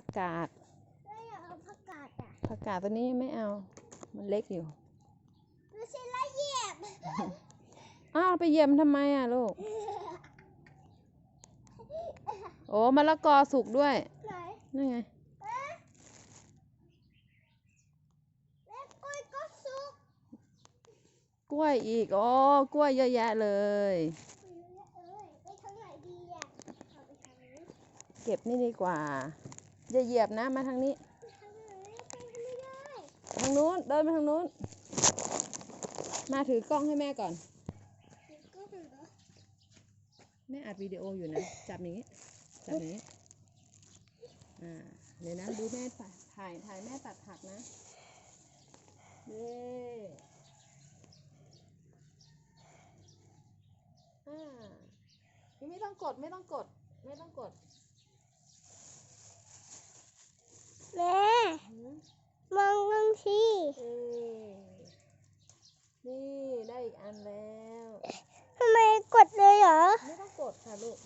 ผักกาดแล้วอยากเอาผักกาดอะผักกาดตัวนี้ไม่เอา มันเล็กอยู่ดูสิละเหยียบอ้าวไปเหยียบมนทำไมอะลูก โอ้มะละกอสุกด้วย ไหนนั่นไงเอ๊ะแล้วกล้วยก็สุกกล้วยอีกโอ้กล้วยเยอะแยะเลย เอ้ยไปทางไหนดีอะเอาไปทางนี้ เก็บนี่ดีกว่า อย่าเหยียบนะมาทางนี้ ทางนู้นเดินไปทางนู้น มาถือกล้องให้แม่ก่อน แม่อัดวิดีโออยู่นะ จับอย่างนี้ จับอย่างนี้ อ่า เดี๋ยวนะดูแม่ถ่ายถ่ายายแม่ตัดผักนะเย้อ่าไม่ต้องกดไม่ต้องกด ไม่ต้องกด แม่มองนึง สิเอ้นี่ได้อีกอันแล้ว ทำไมกดเลยเหรอ ไม่ต้องกดค่ะลูก